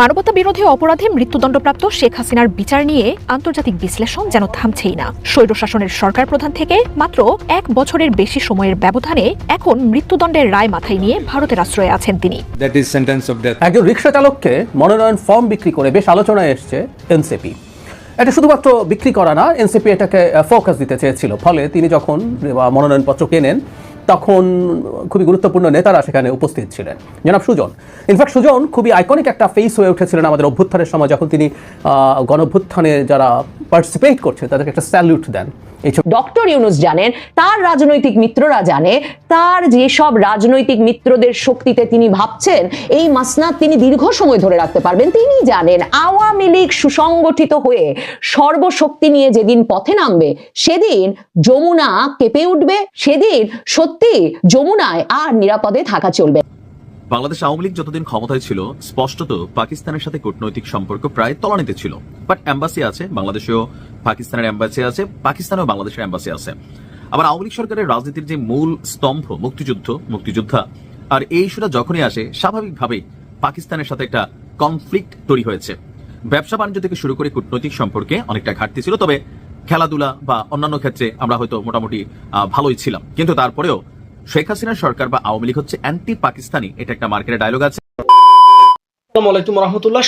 মানবতা বিরোধী অপরাধে মৃত্যুদণ্ডপ্রাপ্ত শেখ হাসিনার বিচার নিয়ে আন্তর্জাতিক বিশ্লেষণ যেন থামছেই না। স্বৈরশাসনের সরকার প্রধান থেকে মাত্র এক বছরের বেশি সময়ের ব্যবধানে এখন মৃত্যুদণ্ডের রায় মাথায় নিয়ে ভারতের আশ্রয়ে আছেন তিনি। একজন রিক্সা চালককে মনোনয়ন ফর্ম বিক্রি করে বেশ আলোচনায় এসছে এনসিপি। এটা শুধুমাত্র বিক্রি করা না এনসিপি এটাকে ফোকাস দিতে চেয়েছিল। ফলে তিনি যখন আহ, মনোনয়নপত্র কেনেন তখন খুবই গুরুত্বপূর্ণ নেতারা সেখানে উপস্থিত ছিলেন। জনাব সুজন ইনফ্যাক্ট সুজন খুবই আইকনিক একটা ফেস হয়ে উঠেছিলেন আমাদের অভ্যুত্থানের সময়, যখন তিনি গণভ্যুত্থানে যারা পার্টিসিপেট করছে, তাদেরকে একটা স্যালিউট দেন ডক্টর ইউনুস জানেন, তার রাজনৈতিক মিত্ররা জানে, তার যেসব রাজনৈতিক মিত্রদের শক্তিতে তিনি ভাবছেন, এই মাসনাদ তিনি দীর্ঘ সময় ধরে রাখতে পারবেন তিনি জানেন, আওয়ামী লীগ সুসংগঠিত হয়ে সর্বশক্তি নিয়ে যেদিন পথে নামবে, সেদিন যমুনা কেঁপে উঠবে, সেদিন সত্যি যমুনায় আর নিরাপদে থাকা চলবে। বাংলাদেশ আওয়ামী লীগ যতদিন ক্ষমতায় ছিল, স্পষ্টত পাকিস্তানের সাথে কূটনৈতিক সম্পর্ক প্রায় তলানিতে ছিল। বাট অ্যাম্বাসি আছে, বাংলাদেশেও পাকিস্তানের এম্বাসি আছে, পাকিস্তানেও বাংলাদেশের অ্যাম্বাসি আছে। আবার আওয়ামী লীগ সরকারের রাজনীতির যে মূল স্তম্ভ, মুক্তিযুদ্ধ, মুক্তিযোদ্ধা, আর এই ইস্যুটা যখনই আসে, স্বাভাবিকভাবেই পাকিস্তানের সাথে একটা কনফ্লিক্ট তৈরি হয়েছে। ব্যবসা বাণিজ্য থেকে শুরু করে কূটনৈতিক সম্পর্কে অনেকটা ঘাটতি ছিল, তবে খেলাধুলা বা অন্যান্য ক্ষেত্রে আমরা হয়তো মোটামুটি ভালোই ছিলাম। কিন্তু তারপরেও শেখ হাসিনার সরকার বা আওয়ামী লীগ হচ্ছে অ্যান্টি পাকিস্তানি এটা একটা মার্কেটের ডায়লগ আছে।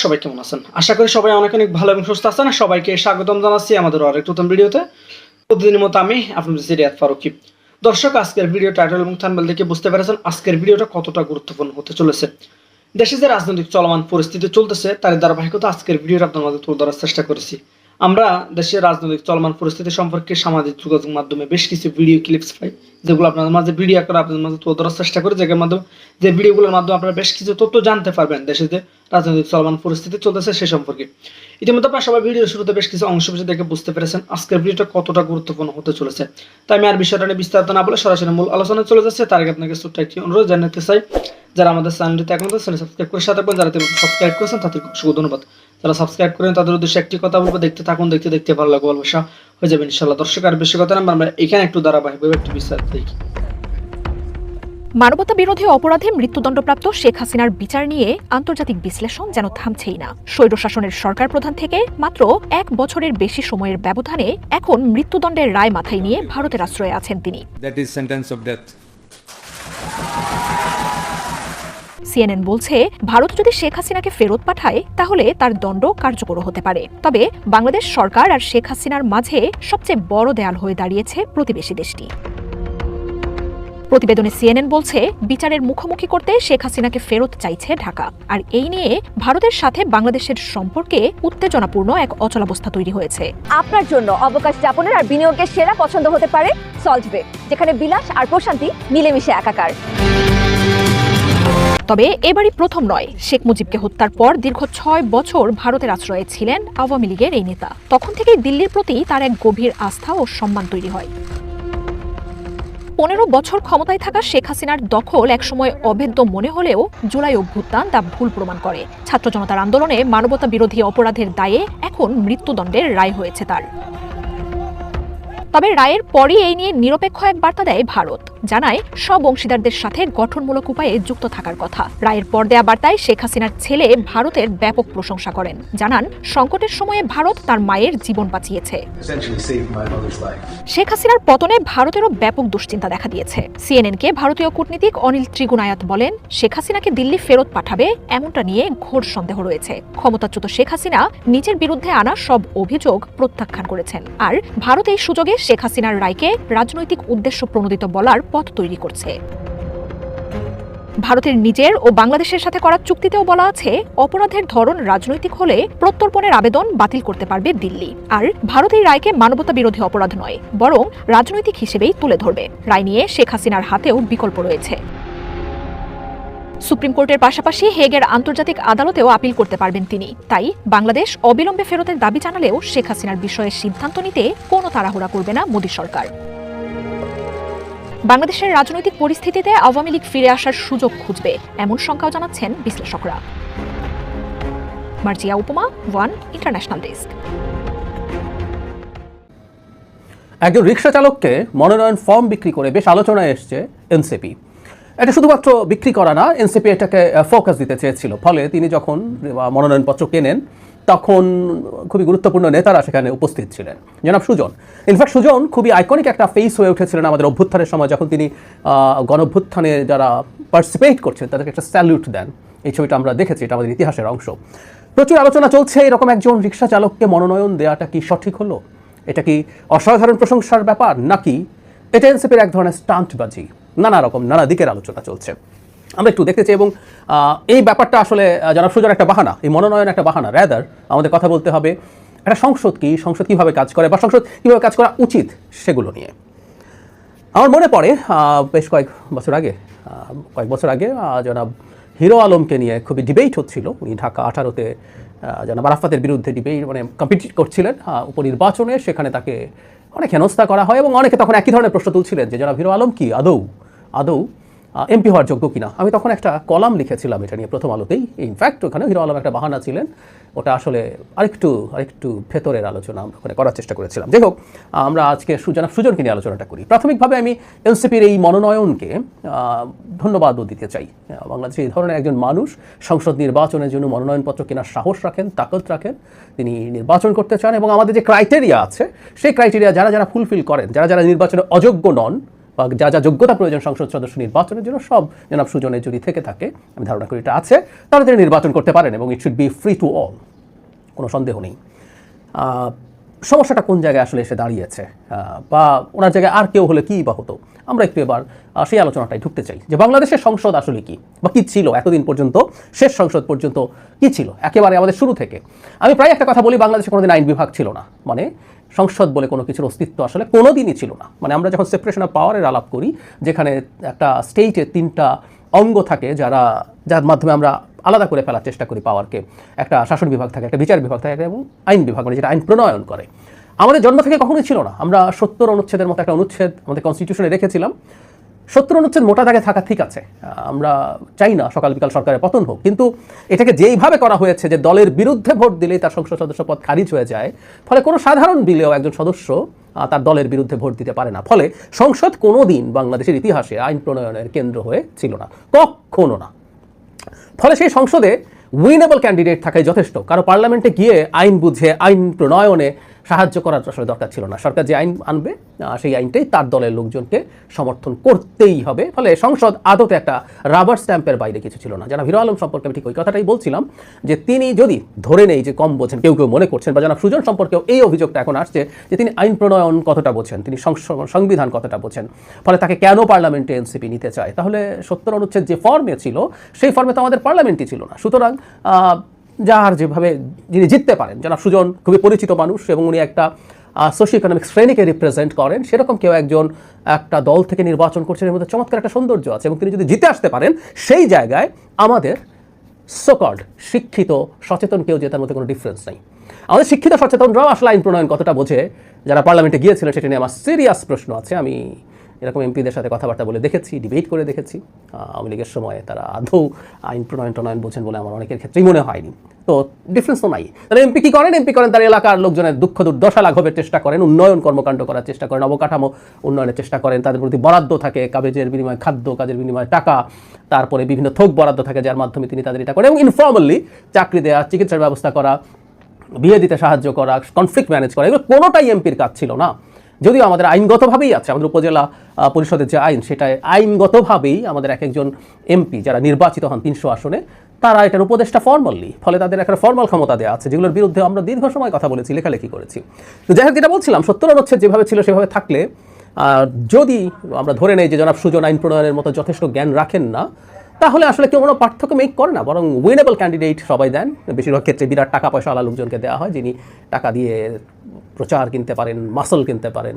সবাই কেমন আছেন? আশা করি সবাই অনেক অনেক ভালো এবং সুস্থ আছেন। সবাইকে স্বাগতম জানাচ্ছি আমাদের আরেক নতুন ভিডিওতে। প্রতিদিনের মতো আমি আপনাদের সিরিয়াত ফারুকি। দর্শক, আজকের ভিডিও টাইটেল এবং দেখে বুঝতে পেরেছেন আজকের ভিডিওটা কতটা গুরুত্বপূর্ণ হতে চলেছে। দেশে যে রাজনৈতিক চলমান পরিস্থিতি চলতেছে তার ধারাবাহিকতা আজকের ভিডিওটা আপনার মাঝে তুলে ধরার চেষ্টা করেছি। আমরা দেশের রাজনৈতিক চলমান পরিস্থিতি সম্পর্কে সামাজিক যোগাযোগ মাধ্যমে বেশ কিছু ভিডিও ক্লিপস পাই, যেগুলো আপনাদের মাঝে ভিডিও করে আপনাদের মাঝে তুলে ধরার চেষ্টা করি যেগুলোর মাধ্যমে যে ভিডিওগুলোর মাধ্যমে আপনারা বেশ কিছু তথ্য জানতে পারবেন দেশে যে রাজনৈতিক চলমান পরিস্থিতি চলতেছে সে সম্পর্কে। ইতিমধ্যে আপনারা সবাই ভিডিও শুরুতে বেশ কিছু অংশ বেশি দেখে বুঝতে পেরেছেন আজকের ভিডিওটা কতটা গুরুত্বপূর্ণ হতে চলেছে। তাই আমি আর বিষয়টা নিয়ে বিস্তারিত না বলে সরাসরি মূল আলোচনায় চলে যাচ্ছে। তার আগে আপনাকে ছোট্ট একটি অনুরোধ জানাতে চাই, যারা আমাদের চ্যানেলটিতে এখন সাবস্ক্রাইব করে সাথে যারা সাবস্ক্রাইব করেছেন তাদেরকে অসংখ্য ধন্যবাদ। যারা সাবস্ক্রাইব করেন, তাদের উদ্দেশ্যে একটি কথা বলব, দেখতে থাকুন, দেখতে দেখতে ভালো লাগবে, ভালোবাসা হয়ে যাবে ইনশাল্লাহ দর্শক, আর বেশি কথা না, আমরা এখানে একটু ধারাবাহিকভাবে একটু বিস্তারিত দেখি। মানবতা বিরোধী অপরাধে মৃত্যুদণ্ডপ্রাপ্ত শেখ হাসিনার বিচার নিয়ে আন্তর্জাতিক বিশ্লেষণ যেন থামছেই না। স্বৈরশাসনের সরকার প্রধান থেকে মাত্র এক বছরের বেশি সময়ের ব্যবধানে এখন মৃত্যুদণ্ডের রায় মাথায় নিয়ে ভারতের আশ্রয়ে আছেন তিনি. সিএনএন বলছে ভারত যদি শেখ হাসিনাকে ফেরত পাঠায় তাহলে তার দণ্ড কার্যকর হতে পারে। তবে বাংলাদেশ সরকার আর শেখ হাসিনার মাঝে সবচেয়ে বড় দেয়াল হয়ে দাঁড়িয়েছে প্রতিবেশী দেশটি। প্রতিবেদনে সিএনএন বলছে বিচারের মুখোমুখি করতে শেখ হাসিনাকে ফেরত চাইছে ঢাকা। আর এই নিয়ে ভারতের সাথে বাংলাদেশের সম্পর্কে উত্তেজনাপূর্ণ এক অচলাবস্থা তৈরি হয়েছে। আপনার জন্য অবকাশ যাপনের আর বিনিয়োগের সেরা পছন্দ হতে পারে সল্টবে যেখানে বিলাস আর প্রশান্তি মিলেমিশে একাকার। তবে এবারই প্রথম নয় শেখ মুজিবকে হত্যার পর দীর্ঘ ছয় বছর ভারতের আশ্রয়ে ছিলেন আওয়ামী লীগের এই নেতা। তখন থেকেই দিল্লির প্রতি তার এক গভীর আস্থা ও সম্মান তৈরি হয়। পনেরো বছর ক্ষমতায় থাকা শেখ হাসিনার দখল একসময় অভেদ্য মনে হলেও জুলাই অভ্যুত্থান তা ভুল প্রমাণ করে। ছাত্র জনতার আন্দোলনে মানবতা বিরোধী অপরাধের দায়ে এখন মৃত্যুদণ্ডের রায় হয়েছে তার। তবে রায়ের পরই এই নিয়ে নিরপেক্ষ এক বার্তা দেয় ভারত। জানায় সব অংশীদারদের সাথে গঠনমূলক উপায়ে যুক্ত থাকার কথা। রায়ের পর দেয়া বার্তায় শেখ হাসিনার ছেলে ভারতের ব্যাপক প্রশংসা করেন। জানান সংকটের সময়ে ভারত তার মায়ের জীবন বাঁচিয়েছে. শেখ হাসিনার পতনে ভারতেরও ব্যাপক দুশ্চিন্তা দেখা দিয়েছে। সিএনএনকে ভারতীয় কূটনীতিক অনিল ত্রিগুনায়াত বলেন শেখ হাসিনাকে দিল্লি ফেরত পাঠাবে এমনটা নিয়ে ঘোর সন্দেহ রয়েছে। ক্ষমতাচ্যুত শেখ হাসিনা নিজের বিরুদ্ধে আনা সব অভিযোগ প্রত্যাখ্যান করেছেন। আর ভারত এই সুযোগে শেখ হাসিনার রায়কে রাজনৈতিক উদ্দেশ্য প্রণোদিত বলার পথ তৈরি করছে। ভারতের নিজের ও বাংলাদেশের সাথে করা চুক্তিতেও বলা আছে, অপরাধের ধরন রাজনৈতিক হলে প্রত্যর্পণের আবেদন বাতিল করতে পারবে দিল্লি। আর ভারত এই রায়কে মানবতা বিরোধী অপরাধ নয়, বরং রাজনৈতিক হিসেবেই তুলে ধরবে। রায় নিয়ে শেখ হাসিনার হাতেও বিকল্প রয়েছে। সুপ্রিম কোর্টের পাশাপাশি হেগের আন্তর্জাতিক আদালতেও আপিল করতে পারবেন তিনি। তাই বাংলাদেশ অবিলম্বে ফেরতের দাবি জানালেও শেখ হাসিনার বিষয়ে সিদ্ধান্ত নিতে কোনো তাড়াহুড়া করবে না মোদী সরকার। বাংলাদেশের রাজনৈতিক পরিস্থিতিতে আওয়ামী লীগ ফিরে আসার সুযোগ খুঁজবে, এমন শঙ্কাও জানাচ্ছেন বিশ্লেষকরা। মার্জিয়া উপমা, ওয়ান ইন্টারন্যাশনাল ডেস্ক। একজন রিক্সা চালককে মনোনয়ন ফর্ম বিক্রি করে বেশ আলোচনায় এসছে এনসিপি। এটা শুধুমাত্র বিক্রি করা না এনসিপি এটাকে ফোকাস দিতে চেয়েছিল। ফলে তিনি যখন মনোনয়নপত্র কেনেন তখন খুবই গুরুত্বপূর্ণ নেতারা সেখানে উপস্থিত ছিলেন। জনাব সুজন ইনফ্যাক্ট সুজন খুবই আইকনিক একটা ফেস হয়ে উঠেছিলেন আমাদের অভ্যুত্থানের সময় যখন তিনি আহ, গণঅভ্যুত্থানে যারা পার্টিসিপেট করছেন তাদেরকে একটা স্যালিউট দেন। এই ছবিটা আমরা দেখেছি এটা আমাদের ইতিহাসের অংশ। প্রচুর আলোচনা চলছে এরকম একজন রিক্সা চালককে মনোনয়ন দেওয়াটা কি সঠিক হলো? এটা কি অসাধারণ প্রশংসার ব্যাপার নাকি? এটা এনসিপির এক ধরনের স্টান্টবাজি নানা রকম, নানা দিকের আলোচনা চলছে। আমরা একটু দেখতে চাই এবং এই ব্যাপারটা আসলে জনাব সুজন একটা বাহানা, এই মনোনয়ন একটা বাহানা র্যাদার আমাদের কথা বলতে হবে, একটা সংসদ কি, সংসদ কীভাবে কাজ করে বা সংসদ কীভাবে কাজ করা উচিত সেগুলো নিয়ে। আমার মনে পড়ে বেশ কয়েক বছর আগে কয়েক বছর আগে জনাব হিরো আলমকে নিয়ে খুবই ডিবেট হচ্ছিল। উনি ঢাকা আঠারোতে জনাব আরাফাতের বিরুদ্ধে ডিবেট মানে কম্পিট করছিলেন উপনির্বাচনে, সেখানে তাকে অনেক হেনস্থা করা হয় এবং অনেকে তখন একই ধরনের প্রশ্ন তুলছিলেন যে, জনাব হিরো আলম কি আদৌ আদৌ এমপি হওয়ার যোগ্য কিনা? আমি তখন একটা কলাম লিখেছিলাম এটা নিয়ে প্রথম আলোতেই। ইনফ্যাক্ট ওখানে হিরো আলম একটা বাহানা ছিলেন। ওটা আসলে আরেকটু আরেকটু ভেতরের আলোচনা আমরা ওখানে করার চেষ্টা করেছিলাম। যাই হোক, আমরা আজকে সুজনা, সুজনকে নিয়ে আলোচনাটা করি। প্রাথমিকভাবে আমি এনসিপির এই মনোনয়নকে ধন্যবাদও দিতে চাই। বাংলাদেশে এই ধরনের একজন মানুষ সংসদ নির্বাচনের জন্য মনোনয়নপত্র কেনার সাহস রাখেন, তাকত রাখেন, তিনি নির্বাচন করতে চান এবং আমাদের যে ক্রাইটেরিয়া আছে, সেই ক্রাইটেরিয়া যারা যারা ফুলফিল করেন, যারা যারা নির্বাচনে অযোগ্য নন বা যা যা যোগ্যতা প্রয়োজন সংসদ সদস্য নির্বাচনের জন্য সব জনাব সুজনের যদি থেকে থাকে, আমি ধারণা করি এটা আছে, তারা তিনি নির্বাচন করতে পারেন এবং it should be free to all কোনো সন্দেহ নেই। সমস্যাটা কোন জায়গায় আসলে এসে দাঁড়িয়েছে? বা ওনার জায়গায় আর কেউ হলে কী বা হতো? আমরা একটু এবার সেই আলোচনাটাই ঢুকতে চাই যে বাংলাদেশের সংসদ আসলে কি? বা কী ছিল এতদিন পর্যন্ত? শেষ সংসদ পর্যন্ত কী ছিল? একেবারে আমাদের শুরু থেকে। আমি প্রায় একটা কথা বলি, বাংলাদেশে কোনোদিন আইন বিভাগ ছিল না। মানে সংসদ বলে কোনো কিছুর অস্তিত্ব আসলে কোনো দিনই ছিল না। মানে আমরা যখন সেপারেশন অফ পাওয়ারের আলাপ করি, যেখানে একটা স্টেটে তিনটা অঙ্গ থাকে যারা, যার মাধ্যমে আমরা আলাদা করে ফেলার চেষ্টা করি পাওয়ারকে একটা শাসন বিভাগ থাকে, একটা বিচার বিভাগ থাকে এবং আইন বিভাগ মানে যেটা আইন প্রণয়ন করে। আমাদের জন্ম থেকে কখনোই ছিল না। আমরা সত্তর অনুচ্ছেদের মতো একটা অনুচ্ছেদ আমাদের কনস্টিটিউশনে রেখেছিলাম। সত্তর অনুচ্ছেদ মোটা দাগে থাকা ঠিক আছে। আমরা চাই না সকাল বিকাল সরকারের পতন হোক, কিন্তু এটাকে যেইভাবে করা হয়েছে যে দলের বিরুদ্ধে ভোট দিলেই তার সংসদ সদস্য পদ খারিজ হয়ে যায়, ফলে কোনো সাধারণ বিলেও একজন সদস্য তার দলের বিরুদ্ধে ভোট দিতে পারে না। ফলে সংসদ কোনো দিন বাংলাদেশের ইতিহাসে আইন প্রণয়নের কেন্দ্র হয়ে ছিল না, কখনো না। ফলে সেই সংসদে উইনেবল ক্যান্ডিডেট থাকাই যথেষ্ট। কারও পার্লামেন্টে গিয়ে আইন বুঝে, আইন প্রণয়নে সাহায্য করার আসলে দরকার ছিল না। সরকার যে আইন আনবে সেই আইনটাই তার দলের লোকজনকে সমর্থন করতেই হবে। ফলে সংসদ আদতে একটা রাবার স্ট্যাম্পের বাইরে কিছু ছিল না। জানা হিরো আলম সম্পর্কে আমি ঠিক ওই কথাটাই বলছিলাম যে তিনি যদি ধরে নেই যে কম বোঝেন, কেউ কেউ মনে করছেন, বা জানা সুজন সম্পর্কেও এই অভিযোগটা এখন আসছে যে তিনি আইন প্রণয়ন কতটা বোঝেন, তিনি সংবিধান কতটা বোঝেন, ফলে তাকে কেন পার্লামেন্টে এনসিপি নিতে চায়? তাহলে সত্তর অনুচ্ছেদ যে ফর্মে ছিল, সেই ফর্মে তো আমাদের পার্লামেন্টই ছিল না। সুতরাং যার যেভাবে যিনি জিততে পারেন। যারা সুজন খুবই পরিচিত মানুষ এবং উনি একটা সোশিও ইকোনমিক শ্রেণীকে রিপ্রেজেন্ট করেন। সেরকম কেউ একজন একটা দল থেকে নির্বাচন করছেন এর মধ্যে চমৎকার একটা সৌন্দর্য আছে এবং তিনি যদি জিতে আসতে পারেন, সেই জায়গায় আমাদের সোকল্ড শিক্ষিত, সচেতন কেউ যে তার মধ্যে কোনো ডিফারেন্স নেই। আমাদের শিক্ষিত, সচেতনরাও আসলে আইন প্রণয়ন কতটা বোঝে, যারা পার্লামেন্টে গিয়েছিলেন সেটা নিয়ে আমার সিরিয়াস প্রশ্ন আছে। আমি এরকম এমপিদের সাথে কথাবার্তা বলে দেখেছি ডিবেট করে দেখেছি। আওয়ামী লীগের সময় তারা আদৌ আইন প্রণয়ন টনয়ন বোঝেন বলে আমার অনেকের ক্ষেত্রেই মনে হয়নি। তো ডিফারেন্স তো নাই। তাহলে এমপি কি করেন? এমপি করেন তার এলাকার লোকজনের দুঃখ দুর্দশা লাঘবের চেষ্টা করেন, উন্নয়ন কর্মকাণ্ড করার চেষ্টা করেন, অবকাঠামো উন্নয়নের চেষ্টা করেন, তাদের প্রতি বরাদ্দ থাকে, কাগজের বিনিময়ে খাদ্য, কাজের বিনিময়ে টাকা, তারপরে বিভিন্ন থোক বরাদ্দ থাকে যার মাধ্যমে তিনি তাদের এটা করেন এবং ইনফর্মালি চাকরি দেওয়া চিকিৎসার ব্যবস্থা করা, বিয়ে দিতে সাহায্য করা কনফ্লিক্ট ম্যানেজ করা, এগুলো কোনোটাই এমপির কাজ ছিল না। যদিও আমাদের আইনগতভাবেই আছে, আমাদের উপজেলা পরিষদের যে আইন সেটা আইনগতভাবেই আমাদের এক একজন এমপি যারা নির্বাচিত হন তিনশো আসনে, তারা এটার উপদেষ্টা ফর্মালি ফলে তাদের একটা ফর্মাল ক্ষমতা দেওয়া আছে, যেগুলোর বিরুদ্ধে আমরা দীর্ঘ সময় কথা বলেছি, লেখালেখি করেছি। তো যাই হোক, যেটা বলছিলাম সত্তর অনুচ্ছেদ যেভাবে ছিল সেভাবে থাকলে যদি আমরা ধরে নেই যে জনাব সুজন আইন প্রণয়নের মতো যথেষ্ট জ্ঞান রাখেন না, তাহলে আসলে কেউ কোনো পার্থক্য মেক করে না, বরং উইনেবল ক্যান্ডিডেট সবাই দেন। বেশিরভাগ ক্ষেত্রে বিরাট টাকা পয়সাওয়ালা লোকজনকে দেওয়া হয়, যিনি টাকা দিয়ে প্রচার কিনতে পারেন মাসল কিনতে পারেন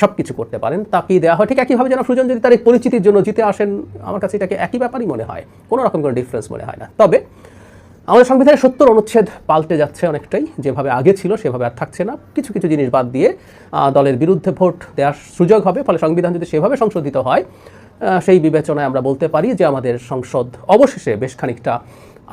সব কিছু করতে পারেন, তাকেই দেওয়া হয়। ঠিক একইভাবে যেন সুজন যদি তার এই পরিচিতির জন্য জিতে আসেন, আমার কাছে এটাকে একই ব্যাপারই মনে হয়, কোনো রকম কোনো ডিফারেন্স মনে হয় না। তবে আমাদের সংবিধানের সত্তর অনুচ্ছেদ পাল্টে যাচ্ছে অনেকটাই, যেভাবে আগে ছিল সেভাবে আর থাকছে না। কিছু কিছু জিনিস বাদ দিয়ে দলের বিরুদ্ধে ভোট দেওয়ার সুযোগ হবে, ফলে সংবিধান যদি সেভাবে সংশোধিত হয় সেই বিবেচনায় আমরা বলতে পারি যে আমাদের সংসদ অবশেষে বেশ খানিকটা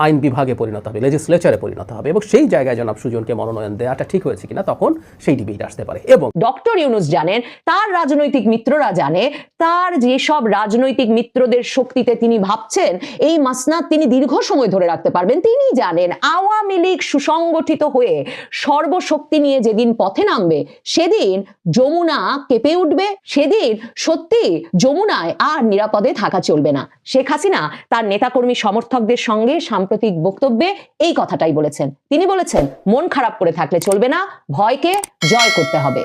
আইন বিভাগে পরিণত হবে লেজিসলেচারে পরিণত হবে এবং সেই জায়গায় জনাব সুজনকে মনোনয়ন দেওয়াটা ঠিক হয়েছে কিনা তখন সেই ডিবেট আসতে পারে এবং ডক্টর ইউনুস জানেন, তার রাজনৈতিক মিত্ররা জানে, তার যেসব রাজনৈতিক মিত্রদের শক্তিতে তিনি ভাবছেন, এই মাসনাদ তিনি দীর্ঘ সময় ধরে রাখতে পারবেন। তিনি জানেন, আওয়ামী লীগ সুসংগঠিত হয়ে সর্বশক্তি নিয়ে যেদিন পথে নামবে, সেদিন যমুনা কেঁপে উঠবে, সেদিন সত্যি যমুনায় আর নিরাপদে থাকা চলবে না। শেখ হাসিনা তার নেতাকর্মী সমর্থকদের সঙ্গে সাম্প্রতিক বক্তব্যে এই কথাটাই বলেছেন। তিনি বলেছেন, মন খারাপ করে থাকলে চলবে না, ভয়কে জয় করতে হবে।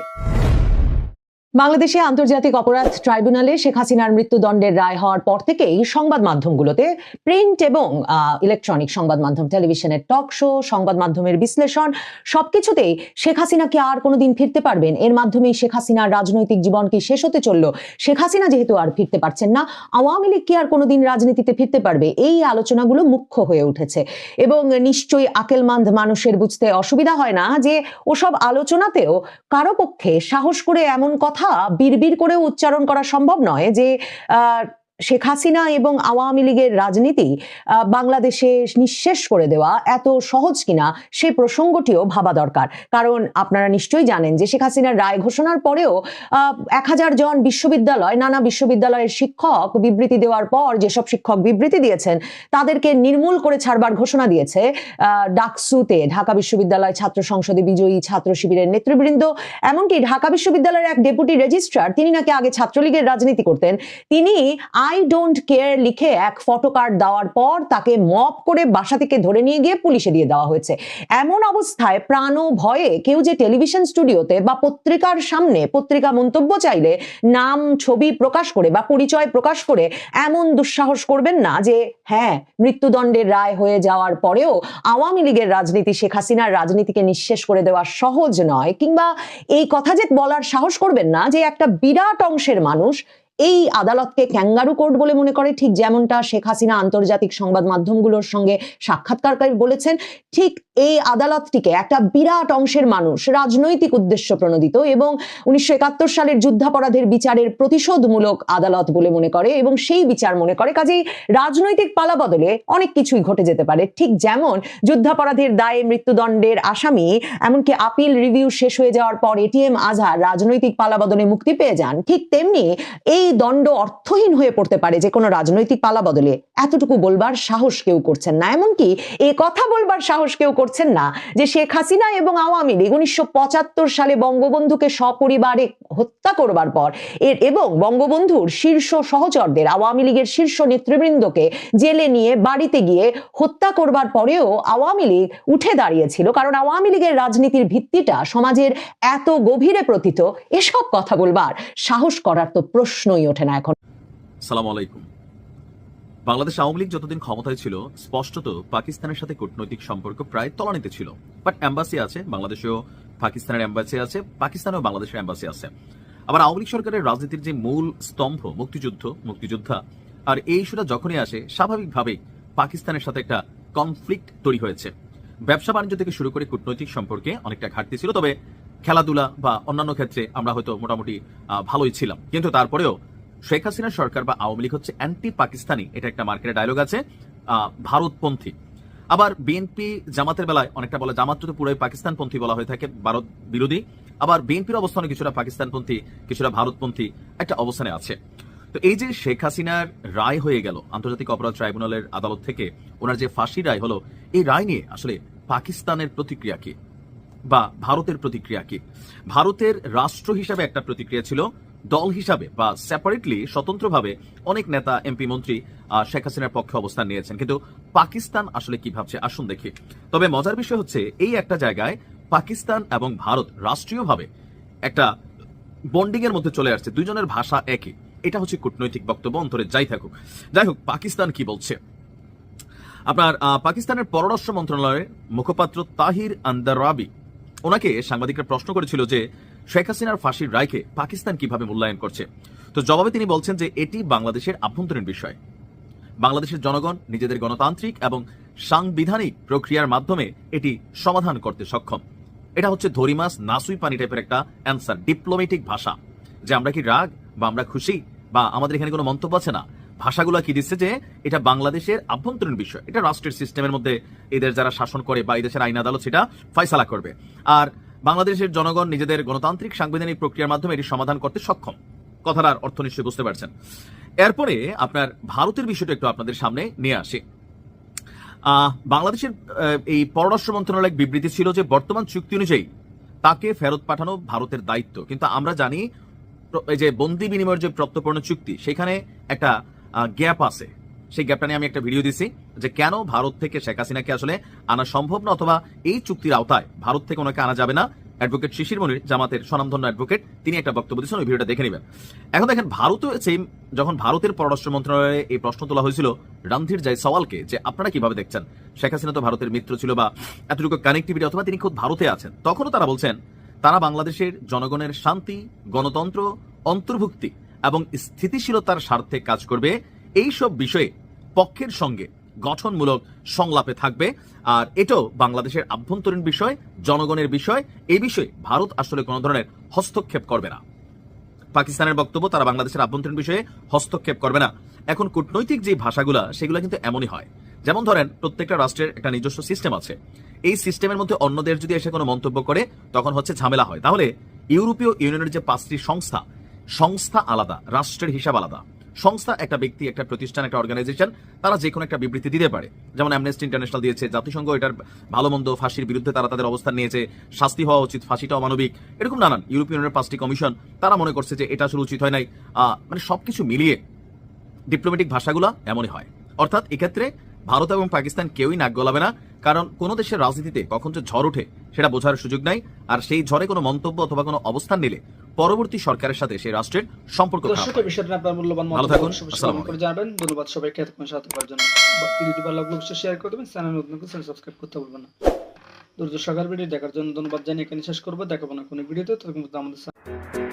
বাংলাদেশে আন্তর্জাতিক অপরাধ ট্রাইব্যুনালে শেখ হাসিনার মৃত্যুদণ্ডের রায় হওয়ার পর থেকেই সংবাদ মাধ্যমগুলোতে প্রিন্ট এবং ইলেকট্রনিক সংবাদ মাধ্যম, টেলিভিশনের টক শো, সংবাদ মাধ্যমের বিশ্লেষণ, সবকিছুতেই শেখ হাসিনা কি আর কোনোদিন ফিরতে পারবেন? এর মাধ্যমেই শেখ হাসিনার রাজনৈতিক জীবন কি শেষ হতে চলল? শেখ হাসিনা যেহেতু আর ফিরতে পারছেন না, আওয়ামী লীগ কি আর কোনোদিন রাজনীতিতে ফিরতে পারবে? এই আলোচনাগুলো মুখ্য হয়ে উঠেছে। এবং নিশ্চয়ই আকেলমান্দ মানুষের বুঝতে অসুবিধা হয় না যে ওসব আলোচনাতেও কারও পক্ষে সাহস করে এমন কথা বিড়বিড় করে উচ্চারণ করা সম্ভব নয় যে শেখ হাসিনা এবং আওয়ামী লীগের রাজনীতি বাংলাদেশে নিঃশেষ করে দেওয়া এত সহজ কিনা সেই প্রসঙ্গটিও ভাবা দরকার। কারণ আপনারা নিশ্চয়ই জানেন যে শেখ হাসিনার রায় ঘোষণার পরেও এক হাজার জন বিশ্ববিদ্যালয়, নানা বিশ্ববিদ্যালয়ের শিক্ষক বিবৃতি দেওয়ার পর যেসব শিক্ষক বিবৃতি দিয়েছেন, তাদেরকে নির্মূল করে ছাড়বার ঘোষণা দিয়েছে ডাকসুতে ঢাকা বিশ্ববিদ্যালয় ছাত্র সংসদে বিজয়ী ছাত্র শিবিরের নেতৃবৃন্দ। এমনকি ঢাকা বিশ্ববিদ্যালয়ের এক ডেপুটি রেজিস্ট্রার, তিনি নাকি আগে ছাত্রলীগের রাজনীতি করতেন, তিনি আই ডোন্ট কেয়ার লিখে এক ফটো কার্ড দেওয়ার পর তাকে মপ করে বাসা থেকে ধরে নিয়ে গিয়ে পুলিশে দিয়ে দেওয়া হয়েছে। এমন অবস্থায় প্রাণ ভয়ে কেউ যে টেলিভিশন স্টুডিওতে বা পত্রিকার সামনে পত্রিকা মন্তব্য চাইলে নাম, ছবি প্রকাশ করে বা পরিচয় প্রকাশ করে এমন দুঃসাহস করবেন না যে হ্যাঁ মৃত্যুদণ্ডের রায় হয়ে যাওয়ার পরেও আওয়ামী লীগের রাজনীতি শেখ হাসিনার রাজনীতিকে নিঃশেষ করে দেওয়া সহজ নয় কিংবা এই কথা যে বলার সাহস করবেন না যে একটা বিরাট অংশের মানুষ এই আদালতকে ক্যাঙ্গারু কোর্ট বলে মনে করে। ঠিক যেমনটা শেখ হাসিনা আন্তর্জাতিক সংবাদ মাধ্যমগুলোর সঙ্গে সাক্ষাৎকারকারী বলেছেন, ঠিক এই আদালতটিকে একটা বিরাট অংশের মানুষ, রাজনৈতিক উদ্দেশ্য প্রণোদিত এবং উনিশশো একাত্তর সালের যুদ্ধাপরাধের বিচারের প্রতিশোধমূলক আদালত বলে মনে করে এবং সেই বিচার মনে করে। কাজেই রাজনৈতিক পালা বদলে অনেক কিছুই ঘটে যেতে পারে। ঠিক যেমন যুদ্ধাপরাধের দায়ে মৃত্যুদণ্ডের আসামি, এমনকি আপিল রিভিউ শেষ হয়ে যাওয়ার পর এটিএম আজহার রাজনৈতিক পালা বদলে মুক্তি পেয়ে যান। ঠিক তেমনি এই দণ্ড অর্থহীন হয়ে পড়তে পারে যে কোনো রাজনৈতিক পালা বদলে। এতটুকু বলবার সাহস কেউ করছেন না, এমনকি এ কথা বলবার সাহস কেউ করছেন না যে শেখ হাসিনা এবং আওয়ামী লীগ উনিশশো পঁচাত্তর সালে বঙ্গবন্ধুকে সপরিবারে হত্যা করবার পর এর এবং বঙ্গবন্ধুর শীর্ষ সহচরদের, আওয়ামী লীগের শীর্ষ নেতৃবৃন্দকে জেলে নিয়ে বাড়িতে গিয়ে হত্যা করবার পরেও আওয়ামী লীগ উঠে দাঁড়িয়েছিল। কারণ আওয়ামী লীগের রাজনীতির ভিত্তিটা সমাজের এত গভীরে প্রথিত, এসব কথা বলবার সাহস করার তো প্রশ্নই ওঠে না এখন। সালাম আলাইকুম। বাংলাদেশ আওয়ামী লীগ যতদিন ক্ষমতায় ছিল, স্পষ্টত পাকিস্তানের সাথে কূটনৈতিক সম্পর্ক প্রায় তলানিতে ছিল। বাট এম্বাসি আছে, বাংলাদেশেও পাকিস্তানের এম্বাসি আছে, পাকিস্তানেও বাংলাদেশের এম্বাসি আছে। আবার আওয়ামী লীগ সরকারের রাজনীতির যে মূল স্তম্ভ, মুক্তিযুদ্ধ, মুক্তিযোদ্ধা, আর এই ইস্যুটা যখনই আসে, স্বাভাবিকভাবেই পাকিস্তানের সাথে একটা কনফ্লিক্ট তৈরি হয়েছে। ব্যবসা বাণিজ্য থেকে শুরু করে কূটনৈতিক সম্পর্কে অনেকটা ঘাটতি ছিল, তবে খেলাধুলা বা অন্যান্য ক্ষেত্রে আমরা হয়তো মোটামুটি ভালোই ছিলাম। কিন্তু তারপরেও শেখ হাসিনা সরকার বা আওয়ামী লীগ হচ্ছে অ্যান্টি পাকিস্তানি এটা একটা মার্কেটে ডায়লগ আছে ভারতপন্থী। আবার বিএনপি জামাতের বেলায় অনেকটা বলে জামাত তো পুরোই পাকিস্তানপন্থী বলা হয়ে থাকে, ভারত বিরোধী। আবার বিএনপির অবস্থানে কিছুটা পাকিস্তানপন্থী, কিছুটা ভারতপন্থী একটা অবস্থানে আছে। তো এই যে শেখ হাসিনার রায় হয়ে গেল, আন্তর্জাতিক অপরাধ ট্রাইব্যুনালের আদালত থেকে, ওনার যে ফাঁসি রায় হলো, এই রায় নিয়ে আসলে পাকিস্তানের প্রতিক্রিয়া কি? বা ভারতের প্রতিক্রিয়া কি? ভারতের রাষ্ট্র হিসাবে একটা প্রতিক্রিয়া ছিল, দল হিসাবে বা সেপারেটলি স্বতন্ত্রভাবে অনেক নেতা এমপি মন্ত্রী শেখ হাসিনার পক্ষে অবস্থান নিয়েছেন। কিন্তু পাকিস্তান আসলে কি ভাবছে? আসুন দেখি। তবে মজার বিষয় হচ্ছে, এই একটা জায়গায় পাকিস্তান এবং ভারত রাষ্ট্রীয়ভাবে একটা বন্ডিং এর মধ্যে চলে আসছে। দুইজনের ভাষা একই। এটা হচ্ছে কূটনৈতিক বক্তব্য, অন্তরে যাই থাকুক। যাই হোক, পাকিস্তান কি বলছে? আপনার পাকিস্তানের পররাষ্ট্র মন্ত্রণালয়ের মুখপাত্র তাহির আন্দারাবি ওনাকে সাংবাদিকরা প্রশ্ন করেছিল যে শেখ হাসিনার ফাঁসির রায়কে পাকিস্তান কীভাবে মূল্যায়ন করছে। তো জবাবে তিনি বলছেন যে এটি বাংলাদেশের আভ্যন্তরীণ বিষয়। বাংলাদেশের জনগণ, নিজেদের গণতান্ত্রিক এবং সাংবিধানিক প্রক্রিয়ার মাধ্যমে এটি সমাধান করতে সক্ষম। এটা হচ্ছে ধরিমাস নাসুই পানি টাইপের একটা অ্যান্সার ডিপ্লোমেটিক ভাষা। যে আমরা কি রাগ বা আমরা খুশি বা আমাদের এখানে কোনো মন্তব্য আছে না? ভাষাগুলো কি দিচ্ছে যে এটা বাংলাদেশের আভ্যন্তরীণ বিষয়, এটা রাষ্ট্রের সিস্টেমের মধ্যে এদের যারা শাসন করে বা এই দেশের আইন আদালত, সেটা ফয়সালা করবে। আর বাংলাদেশের জনগণ নিজেদের গণতান্ত্রিক সাংবিধানিক প্রক্রিয়ার মাধ্যমে এটি সমাধান করতে সক্ষম। কথাটার অর্থ নিশ্চয়ই বুঝতে পারছেন। এরপরে আপনার ভারতের বিষয়টা একটু আপনাদের সামনে নিয়ে আসি। বাংলাদেশের এই পররাষ্ট্র মন্ত্রণালয়ের বিবৃতি ছিল যে বর্তমান চুক্তি অনুযায়ী তাকে ফেরত পাঠানো ভারতের দায়িত্ব। কিন্তু আমরা জানি যে বন্দি বিনিময়ের যে প্রত্যর্পণ চুক্তি, সেখানে একটা গ্যাপ আছে। সেই গ্যাপটা নিয়ে আমি একটা ভিডিও দিছি যে কেন ভারত থেকে শেখ হাসিনাকে আসলে আনা সম্ভব না অথবা এই চুক্তির আওতায় ভারত থেকে ওনাকে আনা যাবে না? অ্যাডভোকেট শিশির মনির, জামাতের স্বনামধন্য অ্যাডভোকেট তিনি একটা বক্তব্য দিয়েছেন, ওই ভিডিওটা দেখে নেবেন। এখন দেখেন, ভারতও সেম যখন ভারতের পররাষ্ট্র মন্ত্রণালয়ে এই প্রশ্ন তোলা হয়েছিল রণধীর জয় সওয়ালকে যে আপনারা কীভাবে দেখছেন? শেখ হাসিনা তো ভারতের মিত্র ছিল বা এতটুকু কানেক্টিভিটি অথবা তিনি খুব ভারতে আছেন। তখনও তারা বলছেন, তারা বাংলাদেশের জনগণের শান্তি, গণতন্ত্র, অন্তর্ভুক্তি এবং স্থিতিশীলতার স্বার্থে কাজ করবে এই সব বিষয়ে পক্ষের সঙ্গে গঠনমূলক সংলাপে থাকবে। আর এটাও বাংলাদেশের আভ্যন্তরীণ বিষয়, জনগণের বিষয় এই বিষয়ে ভারত আসলে কোনো ধরনের হস্তক্ষেপ করবে না। পাকিস্তানের বক্তব্য, তারা বাংলাদেশের আভ্যন্তরীণ বিষয়ে হস্তক্ষেপ করবে না। এখন কূটনৈতিক যে ভাষাগুলা, সেগুলো কিন্তু এমনই হয়। যেমন ধরেন, প্রত্যেকটা রাষ্ট্রের একটা নিজস্ব সিস্টেম আছে। এই সিস্টেমের মধ্যে অন্য দেশ যদি এসে কোনো মন্তব্য করে, তখন হচ্ছে ঝামেলা হয়। তাহলে ইউরোপীয় ইউনিয়নের যে পাঁচটি সংস্থা সংস্থা আলাদা, রাষ্ট্রের হিসাব আলাদা। সংস্থা একটা ব্যক্তি, একটা প্রতিষ্ঠান, একটা অর্গানাইজেশন তারা যে কোনো একটা বিবৃতি দিতে পারে। যেমন অ্যামনেস্টি ইন্টারন্যাশনাল দিয়েছে, জাতিসংঘ এটার ভালো মন্দ ফাঁসির বিরুদ্ধে তারা তাদের অবস্থান নিয়েছে, শাস্তি হওয়া উচিত ফাঁসিটা অমানবিক এরকম নানান ইউরোপীয় ইউনিয়নের পাঁচটি কমিশন, তারা মনে করছে যে এটা আসলে উচিত হয় নাই। মানে সবকিছু মিলিয়ে ডিপ্লোম্যাটিক ভাষাগুলো এমনই হয়। অর্থাৎ এক্ষেত্রে ভারত এবং পাকিস্তান কেউই নাক গলাবে না। কারণ কোনো দেশের রাজনীতিতে কখন যে ঝড় ওঠে সেটা বোঝার সুযোগ নাই আর সেই ঝড়ে কোনো মন্তব্য অথবা কোনো অবস্থান নিলে পরবর্তী সরকারের সাথে সেই রাষ্ট্রের সম্পর্ক খারাপ দর্শক হয়। বিষয়টা আপনার মূল্যবান ভালো মতামত থাকুন। অবশ্যই অবশ্যই আসসালামু কমেন্ট করে জানাবেন ধন্যবাদ সবাইকে এতক্ষণ সাথে থাকার জন্য ভিডিওটি ভালো লাগলে অবশ্যই শেয়ার করে দেবেন চ্যানেল নতুন চ্যানেল সাবস্ক্রাইব করতে ভুলবেন না দ্রুত সকাল ভিডিও দেখার জন্য ধন্যবাদ জানিয়ে এখানে শেষ করব দেখাবো না কোনো ভিডিওতে তখন আমাদের